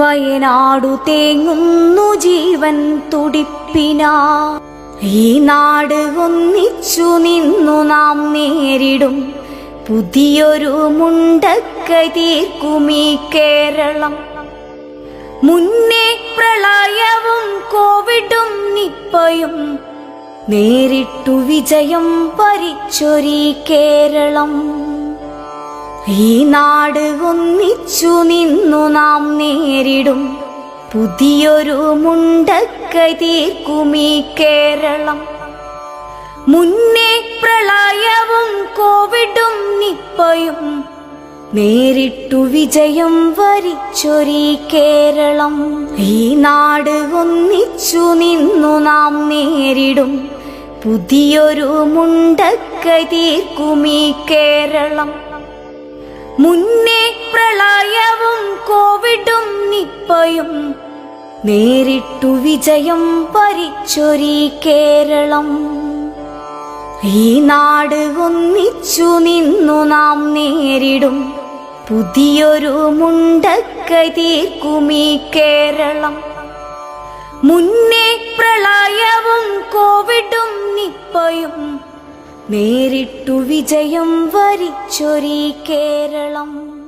വയനാടു തേങ്ങുന്നു ജീവൻ തുടിപ്പിനാ. ഈ നാട് ഒന്നിച്ചു നിന്നു നാം നേരിടും. പുതിയൊരു മുണ്ടക്കൈ തീർക്കുമീ കേരളം. മുന്നേ പ്രളയവും കോവിഡും നിപ്പയും നേരിട്ടു വിജയം ഭരിച്ചൊരീ കേരളം. ഈ നാട് ഒന്നിച്ചു നിന്നു നാം നേരിടും. പുതിയൊരു മുണ്ടക്കൈ തീർക്കുമീ കേരളം. മുന്നേ പ്രളയവും കോവിഡും നിപ്പയും നേരിട്ടു വിജയം വരിച്ചൊരീ കേരളം. ഈ നാട് ഒന്നിച്ചു നിന്നു നാം നേരിടും. പുതിയൊരു മുണ്ടക്കൈ തീർക്കുമീ കേരളം. മുന്നേ പ്രളയവും കോവിഡും നിപ്പയും നേരിട്ടു വിജയം ഭരിച്ചൊരീ കേരളം. ഈ നാട് ഒന്നിച്ചു നിന്നു നാം നേരിടും പുതിയൊരു മുണ്ടക്കൈ ഈ കേരളം. മുന്നേ പ്രളയവും കോവിഡും നിപ്പയും നേരിട്ടു വിജയം വരിച്ചൊരീ കേരളം.